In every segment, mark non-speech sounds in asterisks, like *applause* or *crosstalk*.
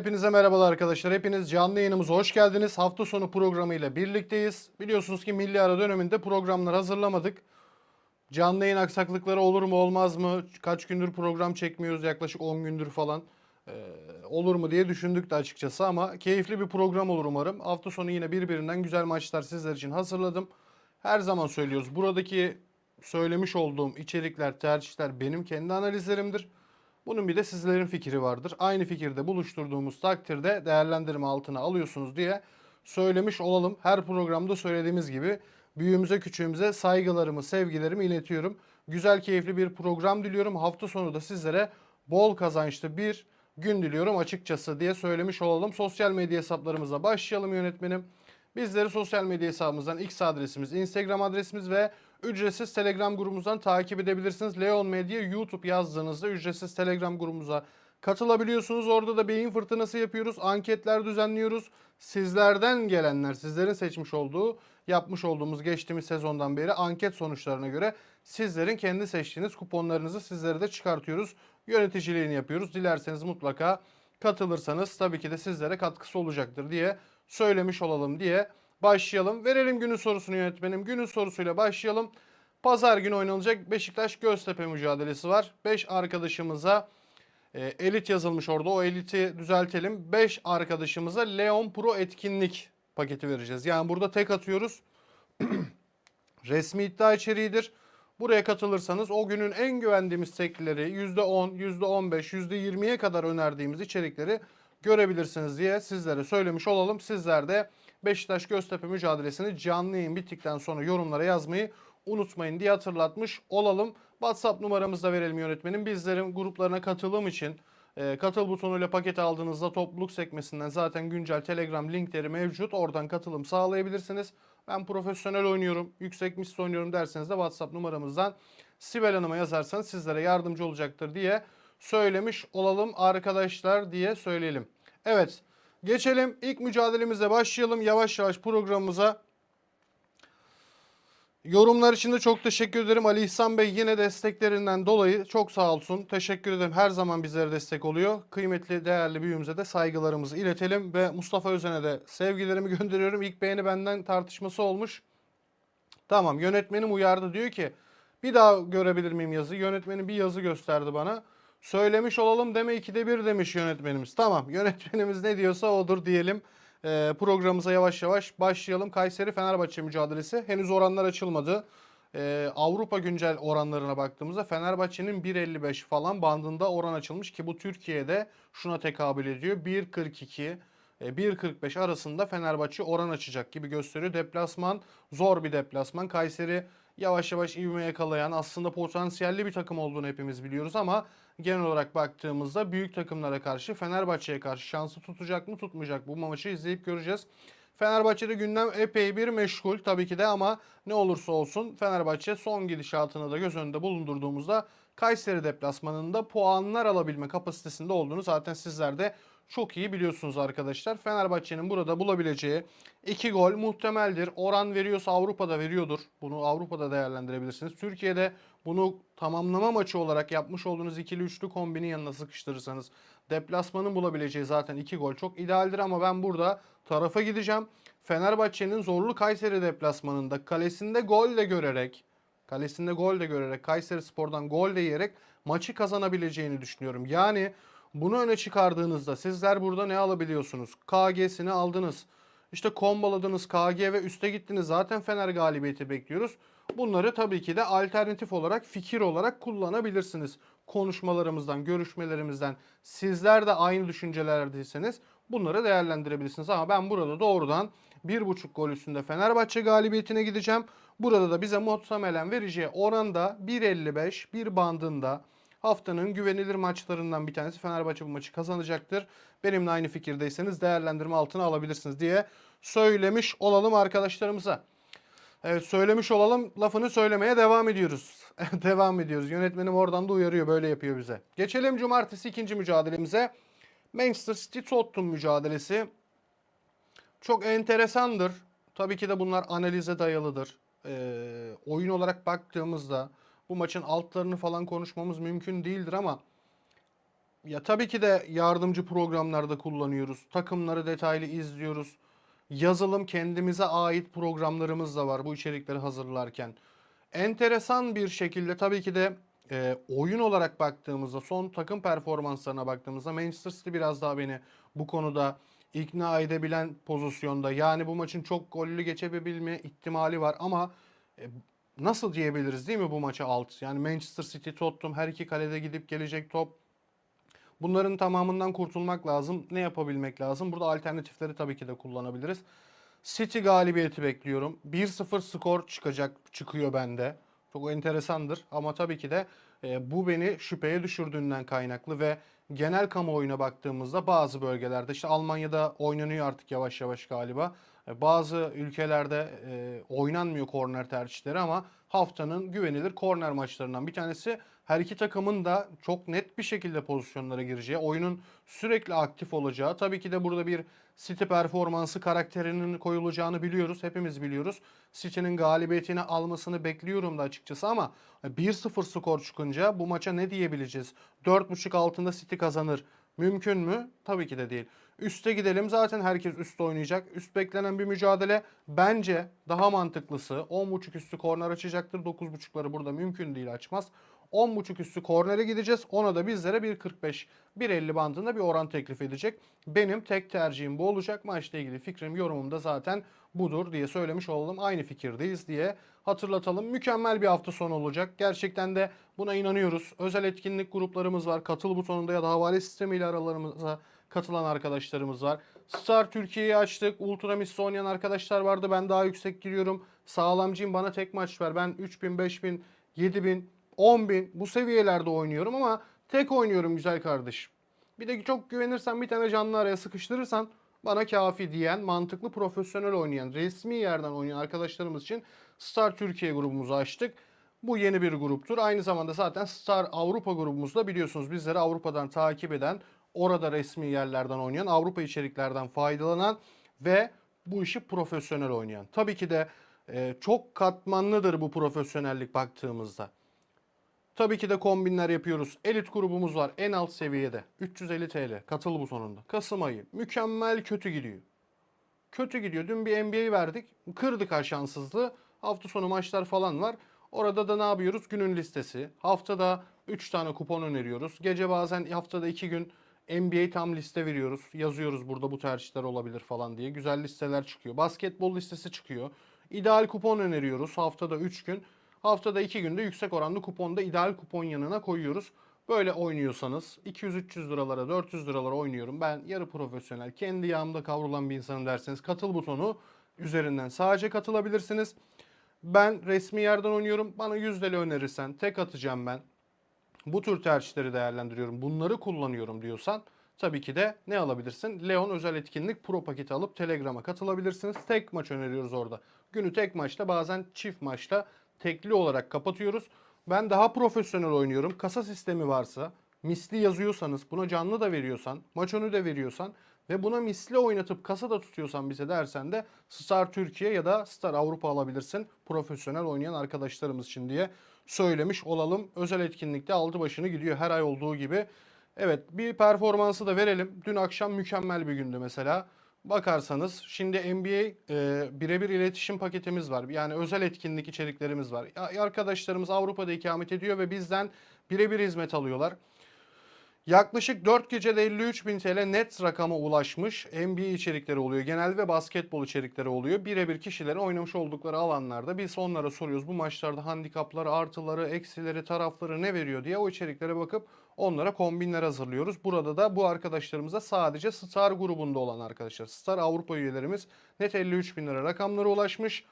hepinize merhabalar arkadaşlar. Hepiniz canlı yayınımıza hoş geldiniz. Hafta sonu programıyla birlikteyiz. Biliyorsunuz ki milli ara döneminde programlar hazırlamadık. Canlı yayın aksaklıkları olur mu olmaz mı? Kaç gündür program çekmiyoruz yaklaşık 10 gündür falan. Ee, olur mu diye düşündük de açıkçası ama keyifli bir program olur umarım. Hafta sonu yine birbirinden güzel maçlar sizler için hazırladım. Her zaman söylüyoruz. Buradaki söylemiş olduğum içerikler, tercihler benim kendi analizlerimdir. Bunun bir de sizlerin fikri vardır. Aynı fikirde buluşturduğumuz takdirde değerlendirme altına alıyorsunuz diye söylemiş olalım. Her programda söylediğimiz gibi büyüğümüze küçüğümüze saygılarımı, sevgilerimi iletiyorum. Güzel, keyifli bir program diliyorum. Hafta sonu da sizlere bol kazançlı bir gün diliyorum açıkçası diye söylemiş olalım. Sosyal medya hesaplarımıza başlayalım yönetmenim. Bizleri sosyal medya hesabımızdan X adresimiz, Instagram adresimiz ve ücretsiz Telegram grubumuzdan takip edebilirsiniz. Leon Medya YouTube yazdığınızda ücretsiz Telegram grubumuza katılabiliyorsunuz. Orada da beyin fırtınası yapıyoruz, anketler düzenliyoruz. Sizlerden gelenler, sizlerin seçmiş olduğu, yapmış olduğumuz geçtiğimiz sezondan beri anket sonuçlarına göre sizlerin kendi seçtiğiniz kuponlarınızı sizlere de çıkartıyoruz. Yöneticiliğini yapıyoruz. Dilerseniz mutlaka katılırsanız tabii ki de sizlere katkısı olacaktır diye söylemiş olalım diye başlayalım. Verelim günün sorusunu yönetmenim. Günün sorusuyla başlayalım. Pazar günü oynanacak Beşiktaş Göztepe mücadelesi var. 5 arkadaşımıza e, elit yazılmış orada. O eliti düzeltelim. 5 arkadaşımıza Leon Pro etkinlik paketi vereceğiz. Yani burada tek atıyoruz. *clears throat* Resmi iddia içeriğidir. Buraya katılırsanız o günün en güvendiğimiz teklileri %10, %15, %20'ye kadar önerdiğimiz içerikleri görebilirsiniz diye sizlere söylemiş olalım. Sizler de Beşiktaş Göztepe mücadelesini canlı yayın bittikten sonra yorumlara yazmayı unutmayın diye hatırlatmış olalım. WhatsApp numaramızı da verelim yönetmenim. Bizlerin gruplarına katılım için e, katıl butonuyla paket aldığınızda topluluk sekmesinden zaten güncel Telegram linkleri mevcut. Oradan katılım sağlayabilirsiniz. Ben profesyonel oynuyorum, yüksek misli oynuyorum derseniz de WhatsApp numaramızdan Sibel Hanım'a yazarsanız sizlere yardımcı olacaktır diye söylemiş olalım arkadaşlar diye söyleyelim. Evet geçelim ilk mücadelemize başlayalım yavaş yavaş programımıza. Yorumlar için de çok teşekkür ederim. Ali İhsan Bey yine desteklerinden dolayı çok sağ olsun. Teşekkür ederim. Her zaman bizlere destek oluyor. Kıymetli, değerli büyüğümüze de saygılarımızı iletelim. Ve Mustafa Özen'e de sevgilerimi *laughs* gönderiyorum. İlk beğeni benden tartışması olmuş. Tamam yönetmenim uyardı. Diyor ki bir daha görebilir miyim yazı? Yönetmenim bir yazı gösterdi bana. Söylemiş olalım deme ikide bir demiş yönetmenimiz. Tamam yönetmenimiz ne diyorsa odur diyelim. Ee, programımıza yavaş yavaş başlayalım. Kayseri Fenerbahçe mücadelesi. Henüz oranlar açılmadı. Ee, Avrupa güncel oranlarına baktığımızda Fenerbahçe'nin 1.55 falan bandında oran açılmış ki bu Türkiye'de şuna tekabül ediyor. 1.42 e, 1.45 arasında Fenerbahçe oran açacak gibi gösteriyor. Deplasman zor bir deplasman. Kayseri yavaş yavaş ivme yakalayan aslında potansiyelli bir takım olduğunu hepimiz biliyoruz ama genel olarak baktığımızda büyük takımlara karşı Fenerbahçe'ye karşı şansı tutacak mı tutmayacak bu maçı izleyip göreceğiz. Fenerbahçe'de gündem epey bir meşgul tabii ki de ama ne olursa olsun Fenerbahçe son gidişatını da göz önünde bulundurduğumuzda Kayseri deplasmanında puanlar alabilme kapasitesinde olduğunu zaten sizler de çok iyi biliyorsunuz arkadaşlar. Fenerbahçe'nin burada bulabileceği 2 gol muhtemeldir. Oran veriyorsa Avrupa'da veriyordur. Bunu Avrupa'da değerlendirebilirsiniz. Türkiye'de bunu tamamlama maçı olarak yapmış olduğunuz ikili üçlü kombini yanına sıkıştırırsanız deplasmanın bulabileceği zaten 2 gol çok idealdir ama ben burada tarafa gideceğim. Fenerbahçe'nin zorlu Kayseri deplasmanında kalesinde gol de görerek kalesinde gol de görerek Kayseri Spor'dan gol de yiyerek maçı kazanabileceğini düşünüyorum. Yani bunu öne çıkardığınızda sizler burada ne alabiliyorsunuz? KG'sini aldınız. İşte kombaladınız KG ve üste gittiniz. Zaten Fener galibiyeti bekliyoruz. Bunları tabii ki de alternatif olarak, fikir olarak kullanabilirsiniz. Konuşmalarımızdan, görüşmelerimizden sizler de aynı düşüncelerdeyseniz bunları değerlendirebilirsiniz. Ama ben burada doğrudan 1.5 gol üstünde Fenerbahçe galibiyetine gideceğim. Burada da bize muhtemelen vereceği oranda 1.55, bir bandında haftanın güvenilir maçlarından bir tanesi. Fenerbahçe bu maçı kazanacaktır. Benimle aynı fikirdeyseniz değerlendirme altına alabilirsiniz diye söylemiş olalım arkadaşlarımıza. Evet söylemiş olalım lafını söylemeye devam ediyoruz. *laughs* devam ediyoruz. Yönetmenim oradan da uyarıyor böyle yapıyor bize. Geçelim cumartesi ikinci mücadelemize. Manchester City Tottenham mücadelesi. Çok enteresandır. Tabii ki de bunlar analize dayalıdır. Ee, oyun olarak baktığımızda bu maçın altlarını falan konuşmamız mümkün değildir ama Ya tabii ki de yardımcı programlarda kullanıyoruz. Takımları detaylı izliyoruz. Yazılım kendimize ait programlarımız da var bu içerikleri hazırlarken. Enteresan bir şekilde tabii ki de e, oyun olarak baktığımızda son takım performanslarına baktığımızda Manchester City biraz daha beni bu konuda ikna edebilen pozisyonda. Yani bu maçın çok gollü geçebilme ihtimali var ama e, nasıl diyebiliriz değil mi bu maça alt? Yani Manchester City, Tottenham her iki kalede gidip gelecek top. Bunların tamamından kurtulmak lazım. Ne yapabilmek lazım? Burada alternatifleri tabii ki de kullanabiliriz. City galibiyeti bekliyorum. 1-0 skor çıkacak çıkıyor bende. Çok enteresandır ama tabii ki de e, bu beni şüpheye düşürdüğünden kaynaklı ve genel kamuoyuna baktığımızda bazı bölgelerde işte Almanya'da oynanıyor artık yavaş yavaş galiba. E, Bazı ülkelerde e, oynanmıyor korner tercihleri ama haftanın güvenilir korner maçlarından bir tanesi. Her iki takımın da çok net bir şekilde pozisyonlara gireceği, oyunun sürekli aktif olacağı. Tabii ki de burada bir City performansı karakterinin koyulacağını biliyoruz. Hepimiz biliyoruz. City'nin galibiyetini almasını bekliyorum da açıkçası ama 1-0 skor çıkınca bu maça ne diyebileceğiz? 4.5 altında City kazanır. Mümkün mü? Tabii ki de değil. Üste gidelim. Zaten herkes üstte oynayacak. Üst beklenen bir mücadele. Bence daha mantıklısı 10.5 üstü korner açacaktır. 9.5'ları burada mümkün değil açmaz. 10.5 üstü kornere gideceğiz. Ona da bizlere 1.45, 1.50 bandında bir oran teklif edecek. Benim tek tercihim bu olacak. Maçla ilgili fikrim, yorumum da zaten budur diye söylemiş olalım. Aynı fikirdeyiz diye hatırlatalım. Mükemmel bir hafta sonu olacak. Gerçekten de buna inanıyoruz. Özel etkinlik gruplarımız var. Katıl butonunda ya da havale sistemiyle aralarımıza katılan arkadaşlarımız var. Star Türkiye'yi açtık. Ultra Miss'te oynayan arkadaşlar vardı. Ben daha yüksek giriyorum. Sağlamcıyım bana tek maç ver. Ben 3000, 5000, 7000, 10000 bu seviyelerde oynuyorum ama tek oynuyorum güzel kardeşim. Bir de çok güvenirsen bir tane canlı araya sıkıştırırsan bana kafi diyen, mantıklı, profesyonel oynayan, resmi yerden oynayan arkadaşlarımız için Star Türkiye grubumuzu açtık. Bu yeni bir gruptur. Aynı zamanda zaten Star Avrupa grubumuzda biliyorsunuz bizleri Avrupa'dan takip eden, orada resmi yerlerden oynayan, Avrupa içeriklerden faydalanan ve bu işi profesyonel oynayan. Tabii ki de e, çok katmanlıdır bu profesyonellik baktığımızda. Tabii ki de kombinler yapıyoruz. Elit grubumuz var en alt seviyede. 350 TL katıl butonunda. Kasım ayı mükemmel kötü gidiyor. Kötü gidiyor. Dün bir NBA verdik. Kırdık ha şanssızlığı. Hafta sonu maçlar falan var. Orada da ne yapıyoruz? Günün listesi. Haftada 3 tane kupon öneriyoruz. Gece bazen haftada 2 gün NBA tam liste veriyoruz. Yazıyoruz burada bu tercihler olabilir falan diye. Güzel listeler çıkıyor. Basketbol listesi çıkıyor. İdeal kupon öneriyoruz. Haftada 3 gün. Haftada 2 günde yüksek oranlı kuponda ideal kupon yanına koyuyoruz. Böyle oynuyorsanız 200-300 liralara 400 liralara oynuyorum. Ben yarı profesyonel kendi yağımda kavrulan bir insanım derseniz katıl butonu üzerinden sadece katılabilirsiniz. Ben resmi yerden oynuyorum. Bana 100 TL önerirsen tek atacağım ben. Bu tür tercihleri değerlendiriyorum. Bunları kullanıyorum diyorsan tabii ki de ne alabilirsin? Leon özel etkinlik pro paketi alıp Telegram'a katılabilirsiniz. Tek maç öneriyoruz orada. Günü tek maçta bazen çift maçta tekli olarak kapatıyoruz. Ben daha profesyonel oynuyorum. Kasa sistemi varsa, misli yazıyorsanız, buna canlı da veriyorsan, maç önü de veriyorsan ve buna misli oynatıp kasa da tutuyorsan bize dersen de Star Türkiye ya da Star Avrupa alabilirsin. Profesyonel oynayan arkadaşlarımız için diye söylemiş olalım. Özel etkinlikte aldı başını gidiyor her ay olduğu gibi. Evet bir performansı da verelim. Dün akşam mükemmel bir gündü mesela. Bakarsanız şimdi NBA e, birebir iletişim paketimiz var. Yani özel etkinlik içeriklerimiz var. Arkadaşlarımız Avrupa'da ikamet ediyor ve bizden birebir hizmet alıyorlar. Yaklaşık 4 gecede 53 bin TL net rakama ulaşmış NBA içerikleri oluyor. Genel ve basketbol içerikleri oluyor. Birebir kişilerin oynamış oldukları alanlarda biz onlara soruyoruz. Bu maçlarda handikapları, artıları, eksileri, tarafları ne veriyor diye o içeriklere bakıp onlara kombinler hazırlıyoruz. Burada da bu arkadaşlarımıza sadece Star grubunda olan arkadaşlar. Star Avrupa üyelerimiz net 53 bin lira rakamlara ulaşmış.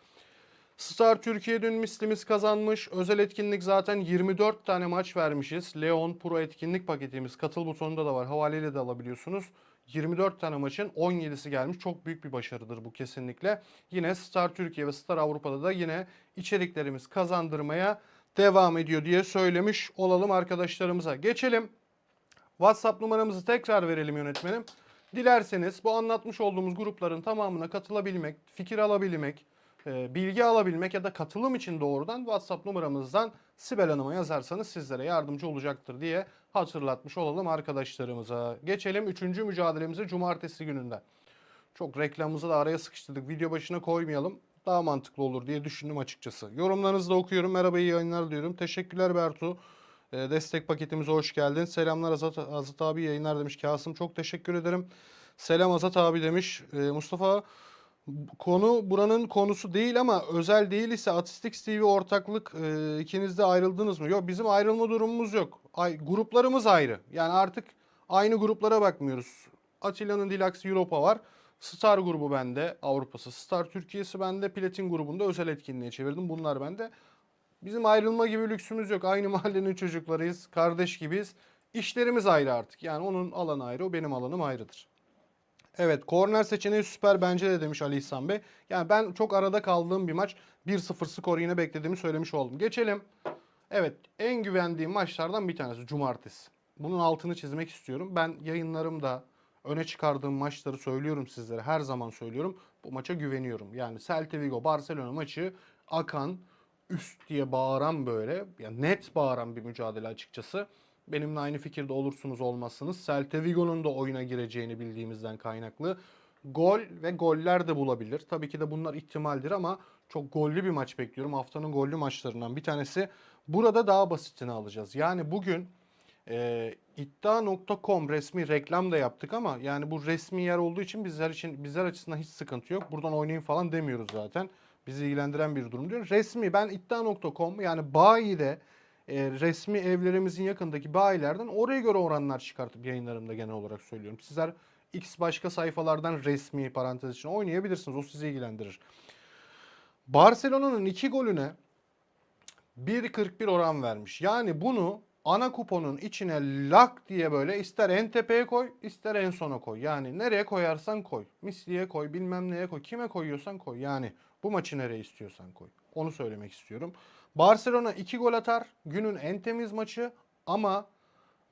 Star Türkiye dün mislimiz kazanmış. Özel etkinlik zaten 24 tane maç vermişiz. Leon Pro etkinlik paketimiz katıl butonunda da var. Havaleyle de alabiliyorsunuz. 24 tane maçın 17'si gelmiş. Çok büyük bir başarıdır bu kesinlikle. Yine Star Türkiye ve Star Avrupa'da da yine içeriklerimiz kazandırmaya devam ediyor diye söylemiş olalım arkadaşlarımıza. Geçelim. WhatsApp numaramızı tekrar verelim yönetmenim. Dilerseniz bu anlatmış olduğumuz grupların tamamına katılabilmek, fikir alabilmek, bilgi alabilmek ya da katılım için doğrudan WhatsApp numaramızdan Sibel Hanım'a yazarsanız sizlere yardımcı olacaktır diye hatırlatmış olalım arkadaşlarımıza. Geçelim 3. mücadelemize cumartesi gününden. Çok reklamımızı da araya sıkıştırdık. Video başına koymayalım. Daha mantıklı olur diye düşündüm açıkçası. Yorumlarınızı da okuyorum. Merhaba iyi yayınlar diyorum. Teşekkürler Bertu. E, destek paketimize hoş geldin. Selamlar Azat, Azat abi yayınlar demiş. Kasım çok teşekkür ederim. Selam Azat abi demiş. E, Mustafa konu buranın konusu değil ama özel değil ise Atistik TV ortaklık e, ikiniz de ayrıldınız mı? Yok bizim ayrılma durumumuz yok. Ay, gruplarımız ayrı. Yani artık aynı gruplara bakmıyoruz. Atilla'nın Dilax Europa var. Star grubu bende Avrupa'sı. Star Türkiye'si bende. Platin grubunda özel etkinliğe çevirdim. Bunlar bende. Bizim ayrılma gibi lüksümüz yok. Aynı mahallenin çocuklarıyız. Kardeş gibiyiz. İşlerimiz ayrı artık. Yani onun alanı ayrı, o benim alanım ayrıdır. Evet, korner seçeneği süper bence de demiş Ali İhsan Bey. Yani ben çok arada kaldığım bir maç. 1-0 skor yine beklediğimi söylemiş oldum. Geçelim. Evet, en güvendiğim maçlardan bir tanesi cumartesi. Bunun altını çizmek istiyorum. Ben yayınlarımda öne çıkardığım maçları söylüyorum sizlere. Her zaman söylüyorum. Bu maça güveniyorum. Yani Celta Vigo Barcelona maçı akan üst diye bağıran böyle yani net bağıran bir mücadele açıkçası. Benimle aynı fikirde olursunuz olmazsınız. Celta Vigo'nun da oyuna gireceğini bildiğimizden kaynaklı. Gol ve goller de bulabilir. Tabii ki de bunlar ihtimaldir ama çok gollü bir maç bekliyorum. Haftanın gollü maçlarından bir tanesi. Burada daha basitini alacağız. Yani bugün e, iddia.com resmi reklam da yaptık ama yani bu resmi yer olduğu için bizler için bizler açısından hiç sıkıntı yok. Buradan oynayın falan demiyoruz zaten. Bizi ilgilendiren bir durum diyor. Resmi ben iddia.com yani bayide e, resmi evlerimizin yakındaki bayilerden oraya göre oranlar çıkartıp yayınlarımda genel olarak söylüyorum. Sizler X başka sayfalardan resmi parantez için oynayabilirsiniz. O sizi ilgilendirir. Barcelona'nın iki golüne 1.41 oran vermiş. Yani bunu ana kuponun içine lak diye böyle ister en tepeye koy ister en sona koy. Yani nereye koyarsan koy. Misliye koy bilmem neye koy. Kime koyuyorsan koy. Yani bu maçı nereye istiyorsan koy. Onu söylemek istiyorum. Barcelona 2 gol atar. Günün en temiz maçı ama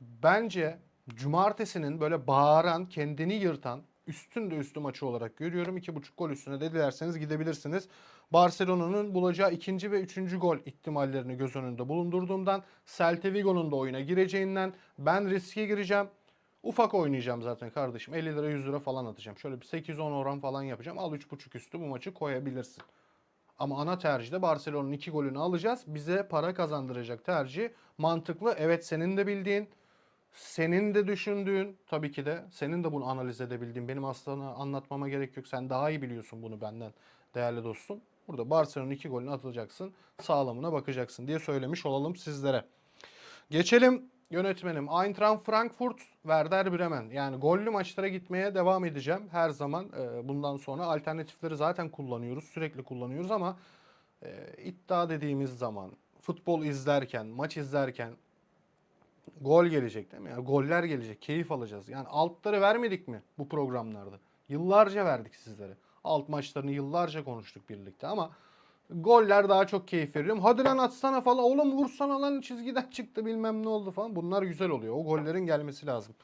bence cumartesinin böyle bağıran, kendini yırtan, üstün de üstü maçı olarak görüyorum. 2.5 gol üstüne de gidebilirsiniz. Barcelona'nın bulacağı ikinci ve üçüncü gol ihtimallerini göz önünde bulundurduğumdan Celta Vigo'nun da oyuna gireceğinden ben riske gireceğim. Ufak oynayacağım zaten kardeşim. 50 lira 100 lira falan atacağım. Şöyle bir 8-10 oran falan yapacağım. Al 3.5 üstü bu maçı koyabilirsin. Ama ana tercihde Barcelona'nın 2 golünü alacağız. Bize para kazandıracak tercih mantıklı. Evet senin de bildiğin, senin de düşündüğün tabii ki de senin de bunu analiz edebildiğin. Benim aslında anlatmama gerek yok. Sen daha iyi biliyorsun bunu benden değerli dostum. Burada Barcelona'nın 2 golünü atacaksın. Sağlamına bakacaksın diye söylemiş olalım sizlere. Geçelim yönetmenim. Eintracht Frankfurt, Werder Bremen. Yani gollü maçlara gitmeye devam edeceğim her zaman. Ee, bundan sonra alternatifleri zaten kullanıyoruz. Sürekli kullanıyoruz ama e, iddia dediğimiz zaman futbol izlerken, maç izlerken gol gelecek değil mi? Yani goller gelecek, keyif alacağız. Yani altları vermedik mi bu programlarda? Yıllarca verdik sizlere. Alt maçlarını yıllarca konuştuk birlikte ama goller daha çok keyif veriyor. Hadi lan atsana falan. Oğlum vursana lan çizgiden çıktı bilmem ne oldu falan. Bunlar güzel oluyor. O gollerin gelmesi lazım.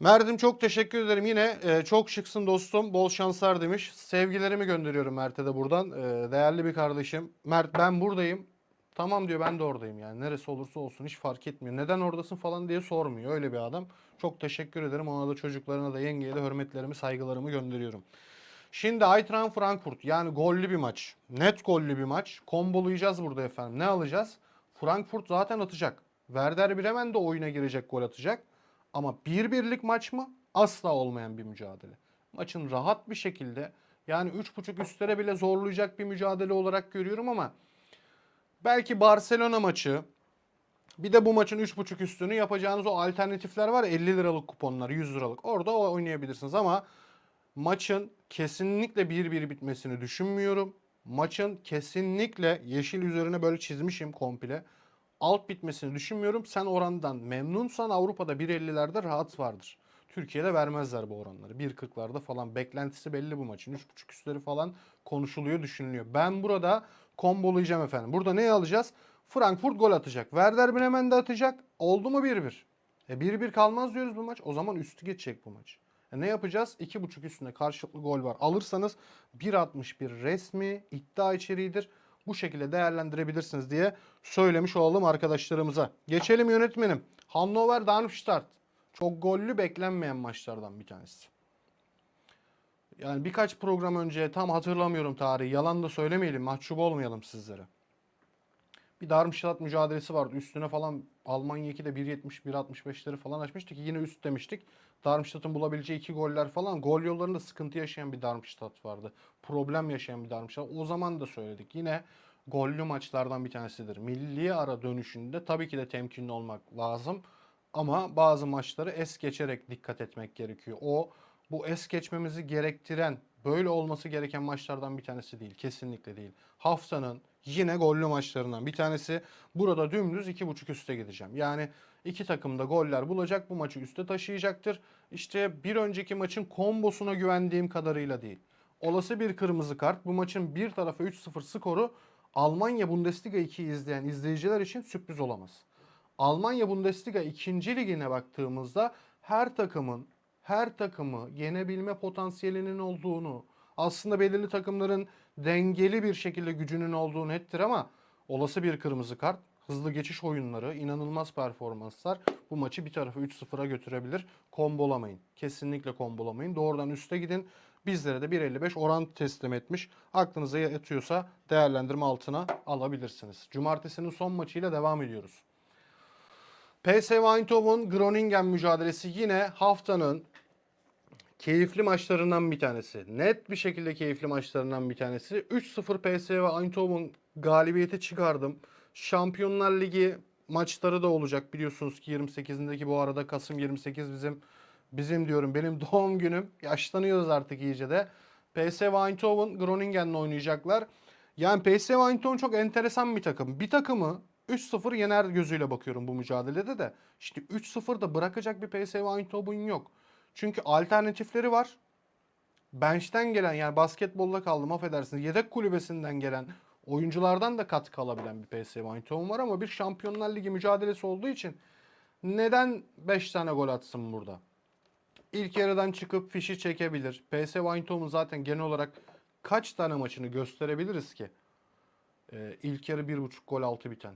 Mert'im çok teşekkür ederim. Yine e, çok şıksın dostum. Bol şanslar demiş. Sevgilerimi gönderiyorum Mert'e de buradan. E, değerli bir kardeşim. Mert ben buradayım. Tamam diyor ben de oradayım yani. Neresi olursa olsun hiç fark etmiyor. Neden oradasın falan diye sormuyor. Öyle bir adam. Çok teşekkür ederim. Ona da çocuklarına da yengeye de hürmetlerimi, saygılarımı gönderiyorum. Şimdi Eintracht Frankfurt yani gollü bir maç. Net gollü bir maç. Kombolayacağız burada efendim. Ne alacağız? Frankfurt zaten atacak. Werder Bremen de oyuna girecek, gol atacak. Ama bir birlik maç mı? Asla olmayan bir mücadele. Maçın rahat bir şekilde yani 3.5 üstlere bile zorlayacak bir mücadele olarak görüyorum ama belki Barcelona maçı bir de bu maçın 3.5 üstünü yapacağınız o alternatifler var ya 50 liralık kuponlar 100 liralık orada oynayabilirsiniz ama maçın kesinlikle 1-1 bitmesini düşünmüyorum. Maçın kesinlikle yeşil üzerine böyle çizmişim komple. Alt bitmesini düşünmüyorum. Sen orandan memnunsan Avrupa'da 1.50'lerde rahat vardır. Türkiye'de vermezler bu oranları. 1.40'larda falan. Beklentisi belli bu maçın. 3.5 üstleri falan konuşuluyor, düşünülüyor. Ben burada kombolayacağım efendim. Burada ne alacağız? Frankfurt gol atacak. Werder Bremen de atacak. Oldu mu 1-1? E 1-1 kalmaz diyoruz bu maç. O zaman üstü geçecek bu maç. E ne yapacağız? 2.5 üstünde karşılıklı gol var. Alırsanız 1.61 resmi iddia içeriğidir. Bu şekilde değerlendirebilirsiniz diye söylemiş olalım arkadaşlarımıza. Geçelim yönetmenim. Hannover Darmstadt. Çok gollü beklenmeyen maçlardan bir tanesi. Yani birkaç program önce tam hatırlamıyorum tarihi. Yalan da söylemeyelim, mahcup olmayalım sizlere. Bir Darmstadt mücadelesi vardı. Üstüne falan Almanya 2'de 1.70, 1.65'leri falan açmıştık. Yine üst demiştik. Darmstadt'ın bulabileceği iki goller falan. Gol yollarında sıkıntı yaşayan bir Darmstadt vardı. Problem yaşayan bir Darmstadt. O zaman da söyledik. Yine gollü maçlardan bir tanesidir. Milli ara dönüşünde tabii ki de temkinli olmak lazım. Ama bazı maçları es geçerek dikkat etmek gerekiyor. O bu es geçmemizi gerektiren, böyle olması gereken maçlardan bir tanesi değil. Kesinlikle değil. Haftanın yine gollü maçlarından bir tanesi. Burada dümdüz 2.5 üste gideceğim. Yani iki takım da goller bulacak. Bu maçı üste taşıyacaktır. İşte bir önceki maçın kombosuna güvendiğim kadarıyla değil. Olası bir kırmızı kart. Bu maçın bir tarafı 3-0 skoru Almanya Bundesliga 2'yi izleyen izleyiciler için sürpriz olamaz. Almanya Bundesliga 2. ligine baktığımızda her takımın her takımı yenebilme potansiyelinin olduğunu, aslında belirli takımların dengeli bir şekilde gücünün olduğu nettir ama olası bir kırmızı kart, hızlı geçiş oyunları, inanılmaz performanslar bu maçı bir tarafı 3-0'a götürebilir. Kombolamayın. Kesinlikle kombolamayın. Doğrudan üste gidin. Bizlere de 1.55 oran teslim etmiş. Aklınıza yatıyorsa değerlendirme altına alabilirsiniz. Cumartesinin son maçıyla devam ediyoruz. PSV Eindhoven Groningen mücadelesi yine haftanın keyifli maçlarından bir tanesi. Net bir şekilde keyifli maçlarından bir tanesi. 3-0 PSV Eindhoven galibiyete çıkardım. Şampiyonlar Ligi maçları da olacak biliyorsunuz ki 28'indeki bu arada Kasım 28 bizim bizim diyorum benim *laughs* doğum günüm. Yaşlanıyoruz artık iyice de. PSV Eindhoven Groningen'le oynayacaklar. Yani PSV Eindhoven çok enteresan bir takım. Bir takımı 3-0 yener gözüyle bakıyorum bu mücadelede de. İşte 3-0'da bırakacak bir PSV Eindhoven yok. Çünkü alternatifleri var. Bench'ten gelen yani basketbolla kaldım affedersiniz. Yedek kulübesinden gelen oyunculardan da katkı alabilen bir PSV Eindhoven var ama bir Şampiyonlar Ligi mücadelesi olduğu için neden 5 tane gol atsın burada? İlk yarıdan çıkıp fişi çekebilir. PSV Eindhoven zaten genel olarak kaç tane maçını gösterebiliriz ki? Ee, ilk yarı 1.5 gol altı biten.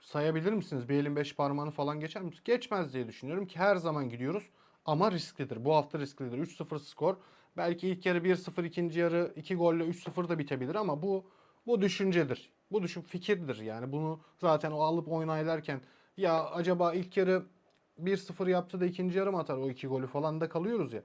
Sayabilir misiniz? Bir elin 5 parmağını falan geçer mi? Geçmez diye düşünüyorum ki her zaman gidiyoruz. Ama risklidir. Bu hafta risklidir. 3-0 skor. Belki ilk yarı 1-0, ikinci yarı 2 golle 3-0 da bitebilir ama bu bu düşüncedir. Bu düşün fikirdir yani. Bunu zaten o alıp oynaylarken ya acaba ilk yarı 1-0 yaptı da ikinci yarı mı atar o iki golü falan da kalıyoruz ya.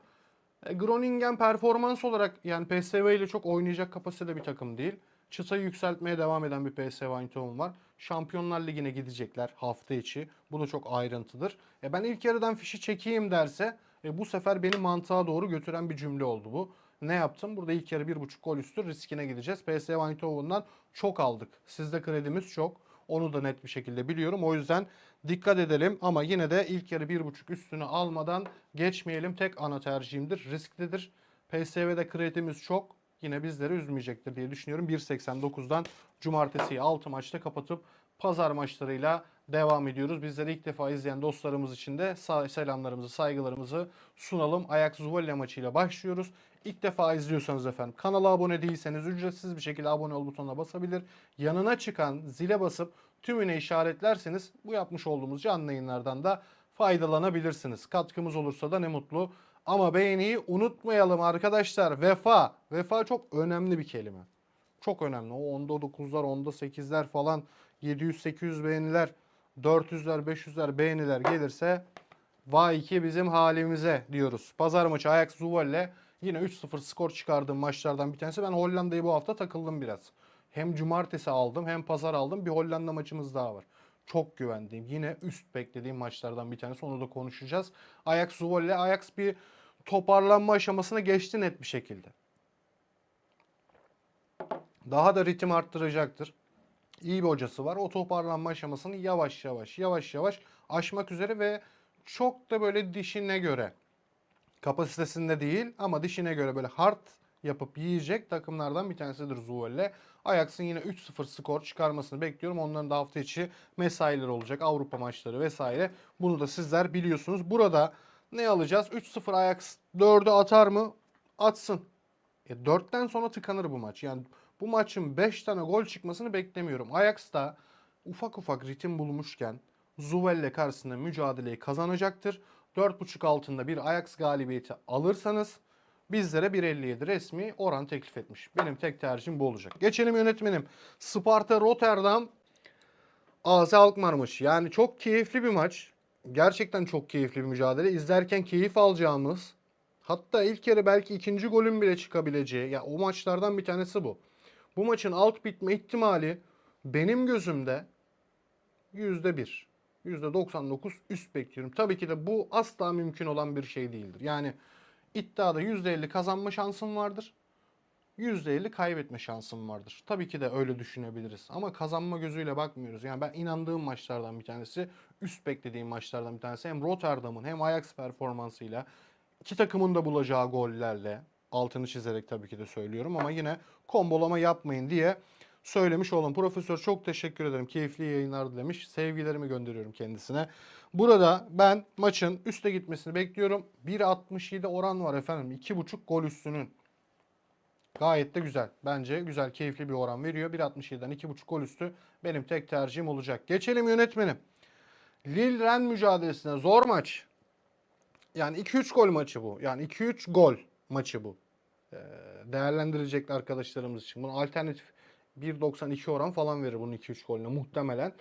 E, Groningen performans olarak yani PSV ile çok oynayacak kapasitede bir takım değil. Çıtayı yükseltmeye devam eden bir PSV Eindhoven var. Şampiyonlar Ligi'ne gidecekler hafta içi. Bu da çok ayrıntıdır. E ben ilk yarıdan fişi çekeyim derse e bu sefer beni mantığa doğru götüren bir cümle oldu bu. Ne yaptım? Burada ilk yarı 1.5 gol üstü riskine gideceğiz. PSV Eindhoven'dan çok aldık. Sizde kredimiz çok. Onu da net bir şekilde biliyorum. O yüzden dikkat edelim ama yine de ilk yarı 1.5 üstünü almadan geçmeyelim. Tek ana tercihimdir. Risklidir. PSV'de kredimiz çok. Yine bizleri üzmeyecektir diye düşünüyorum. 1.89'dan cumartesiyi 6 maçta kapatıp pazar maçlarıyla devam ediyoruz. Bizleri ilk defa izleyen dostlarımız için de selamlarımızı, saygılarımızı sunalım. Ajax Zwolle maçıyla başlıyoruz. İlk defa izliyorsanız efendim kanala abone değilseniz ücretsiz bir şekilde abone ol butonuna basabilir. Yanına çıkan zile basıp tümüne işaretlerseniz bu yapmış olduğumuz canlı yayınlardan da faydalanabilirsiniz. Katkımız olursa da ne mutlu. Ama beğeniyi unutmayalım arkadaşlar. Vefa. Vefa çok önemli bir kelime. Çok önemli. O onda 9'lar, onda 8'ler falan 700-800 beğeniler, 400'ler, 500'ler beğeniler gelirse vay ki bizim halimize diyoruz. Pazar maçı Ajax Zwolle yine 3-0 skor çıkardığım maçlardan bir tanesi. Ben Hollanda'yı bu hafta takıldım biraz. Hem cumartesi aldım hem pazar aldım. Bir Hollanda maçımız daha var. Çok güvendiğim, yine üst beklediğim maçlardan bir tanesi. Onu da konuşacağız. Ajax Zwolle, Ajax bir toparlanma aşamasına geçti net bir şekilde. Daha da ritim arttıracaktır. İyi bir hocası var. O toparlanma aşamasını yavaş yavaş yavaş yavaş aşmak üzere ve çok da böyle dişine göre kapasitesinde değil ama dişine göre böyle hard yapıp yiyecek takımlardan bir tanesidir Zwolle. Ajax'ın yine 3-0 skor çıkarmasını bekliyorum. Onların da hafta içi mesaileri olacak. Avrupa maçları vesaire. Bunu da sizler biliyorsunuz. Burada Ne alacağız? 3-0 Ajax 4'ü atar mı? Atsın. E 4'ten sonra tıkanır bu maç. Yani bu maçın 5 tane gol çıkmasını beklemiyorum. Ajax da ufak ufak ritim bulmuşken Zuvelle karşısında mücadeleyi kazanacaktır. 4.5 altında bir Ajax galibiyeti alırsanız bizlere 1.57 resmi oran teklif etmiş. Benim tek tercihim bu olacak. Geçelim yönetmenim. Sparta Rotterdam AZ Alkmaar maçı. Yani çok keyifli bir maç. Gerçekten çok keyifli bir mücadele. İzlerken keyif alacağımız hatta ilk yarı belki ikinci golün bile çıkabileceği ya o maçlardan bir tanesi bu. Bu maçın alt bitme ihtimali benim gözümde %1. %99 üst bekliyorum. Tabii ki de bu asla mümkün olan bir şey değildir. Yani iddiada %50 kazanma şansım vardır. %50 kaybetme şansım vardır. Tabii ki de öyle düşünebiliriz. Ama kazanma gözüyle bakmıyoruz. Yani ben inandığım maçlardan bir tanesi, üst beklediğim maçlardan bir tanesi hem Rotterdam'ın hem Ajax performansıyla iki takımın da bulacağı gollerle altını çizerek tabii ki de söylüyorum ama yine kombolama yapmayın diye söylemiş olalım. Profesör çok teşekkür ederim. Keyifli yayınlar demiş. Sevgilerimi gönderiyorum kendisine. Burada ben maçın üste gitmesini bekliyorum. 1.67 oran var efendim. 2.5 gol üstünün. Gayet de güzel. Bence güzel, keyifli bir oran veriyor. 1.67'den 2.5 gol üstü benim tek tercihim olacak. Geçelim yönetmenim. Lille-Ren mücadelesine zor maç. Yani 2-3 gol maçı bu. Yani 2-3 gol maçı bu. Ee, değerlendirecek arkadaşlarımız için. Bunu alternatif 1.92 oran falan verir bunun 2-3 golüne muhtemelen.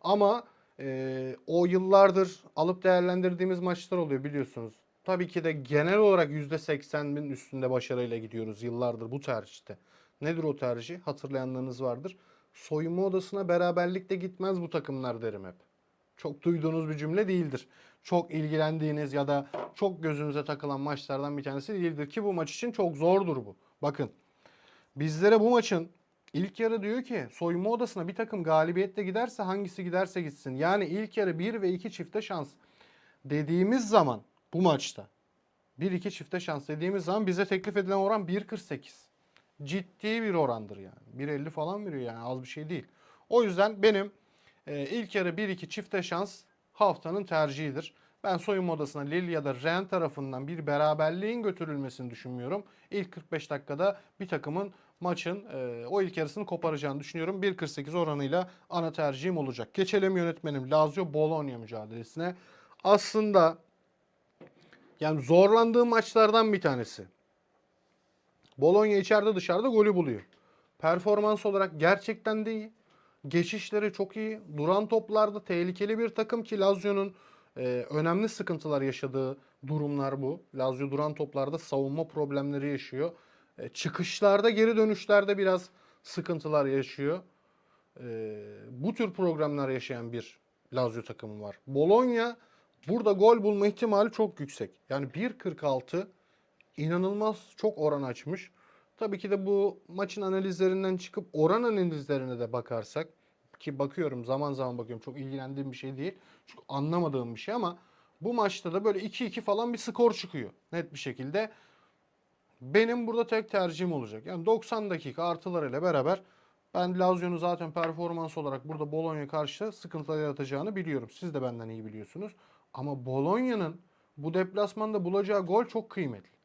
Ama e, o yıllardır alıp değerlendirdiğimiz maçlar oluyor biliyorsunuz. Tabii ki de genel olarak %80'in üstünde başarıyla gidiyoruz yıllardır bu tercihte. Nedir o tercih? Hatırlayanlarınız vardır. Soyunma odasına beraberlikle gitmez bu takımlar derim hep. Çok duyduğunuz bir cümle değildir. Çok ilgilendiğiniz ya da çok gözünüze takılan maçlardan bir tanesi değildir ki bu maç için çok zordur bu. Bakın bizlere bu maçın ilk yarı diyor ki soyunma odasına bir takım galibiyetle giderse hangisi giderse gitsin. Yani ilk yarı 1 ve 2 çifte şans dediğimiz zaman bu maçta 1-2 çifte şans dediğimiz zaman bize teklif edilen oran 1.48. Ciddi bir orandır yani. 1.50 falan veriyor yani az bir şey değil. O yüzden benim e, ilk yarı 1-2 çifte şans haftanın tercihidir. Ben soyunma odasına Lille ya da Rennes tarafından bir beraberliğin götürülmesini düşünmüyorum. İlk 45 dakikada bir takımın maçın e, o ilk yarısını koparacağını düşünüyorum. 1.48 oranıyla ana tercihim olacak. Geçelim yönetmenim Lazio Bologna mücadelesine. Aslında yani zorlandığım maçlardan bir tanesi. Bologna içeride dışarıda golü buluyor. Performans olarak gerçekten de iyi. Geçişleri çok iyi. Duran toplarda tehlikeli bir takım ki Lazio'nun e, önemli sıkıntılar yaşadığı durumlar bu. Lazio duran toplarda savunma problemleri yaşıyor. E, çıkışlarda geri dönüşlerde biraz sıkıntılar yaşıyor. E, bu tür problemler yaşayan bir Lazio takımı var. Bologna burada gol bulma ihtimali çok yüksek. Yani 1.46 inanılmaz çok oran açmış. Tabii ki de bu maçın analizlerinden çıkıp oran analizlerine de bakarsak ki bakıyorum zaman zaman bakıyorum çok ilgilendiğim bir şey değil. Çünkü anlamadığım bir şey ama bu maçta da böyle 2-2 falan bir skor çıkıyor net bir şekilde. Benim burada tek tercihim olacak. Yani 90 dakika artılarıyla beraber ben Lazio'nun zaten performans olarak burada Bologna karşı sıkıntılar yaratacağını biliyorum. Siz de benden iyi biliyorsunuz. Ama Bologna'nın bu deplasmanda bulacağı gol çok kıymetli.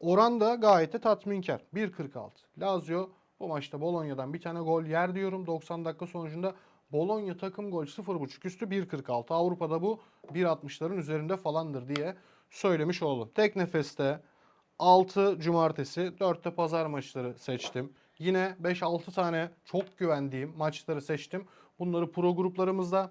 Oran da gayet de tatminkar. 1.46. Lazio bu maçta Bologna'dan bir tane gol yer diyorum. 90 dakika sonucunda Bologna takım gol 0.5 üstü 1.46. Avrupa'da bu 1.60'ların üzerinde falandır diye söylemiş oldum. Tek nefeste 6 cumartesi 4'te pazar maçları seçtim. Yine 5-6 tane çok güvendiğim maçları seçtim. Bunları pro gruplarımızda,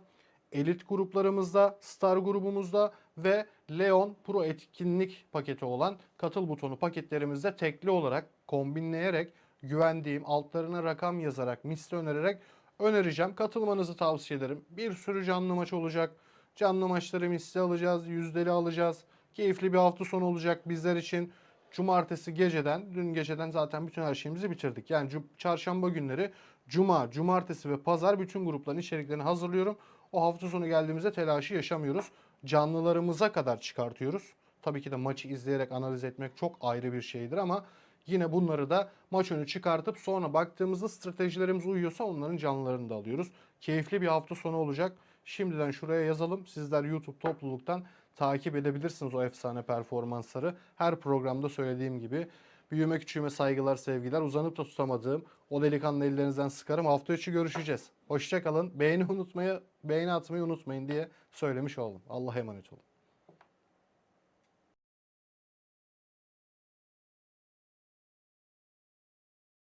elit gruplarımızda, star grubumuzda ve Leon Pro etkinlik paketi olan katıl butonu paketlerimizde tekli olarak kombinleyerek güvendiğim altlarına rakam yazarak misli önererek önereceğim. Katılmanızı tavsiye ederim. Bir sürü canlı maç olacak. Canlı maçları misli alacağız, yüzdeli alacağız. Keyifli bir hafta sonu olacak bizler için. Cumartesi geceden, dün geceden zaten bütün her şeyimizi bitirdik. Yani çarşamba günleri, cuma, cumartesi ve pazar bütün grupların içeriklerini hazırlıyorum. O hafta sonu geldiğimizde telaşı yaşamıyoruz. Canlılarımıza kadar çıkartıyoruz. Tabii ki de maçı izleyerek analiz etmek çok ayrı bir şeydir ama yine bunları da maç önü çıkartıp sonra baktığımızda stratejilerimiz uyuyorsa onların canlılarını da alıyoruz. Keyifli bir hafta sonu olacak. Şimdiden şuraya yazalım. Sizler YouTube topluluktan takip edebilirsiniz o efsane performansları. Her programda söylediğim gibi büyüme küçüğüme saygılar sevgiler. Uzanıp da tutamadığım o delikanlı ellerinizden sıkarım. Hafta içi görüşeceğiz. Hoşçakalın. Beğeni unutmayı, beğeni atmayı unutmayın diye söylemiş oldum. Allah'a emanet olun.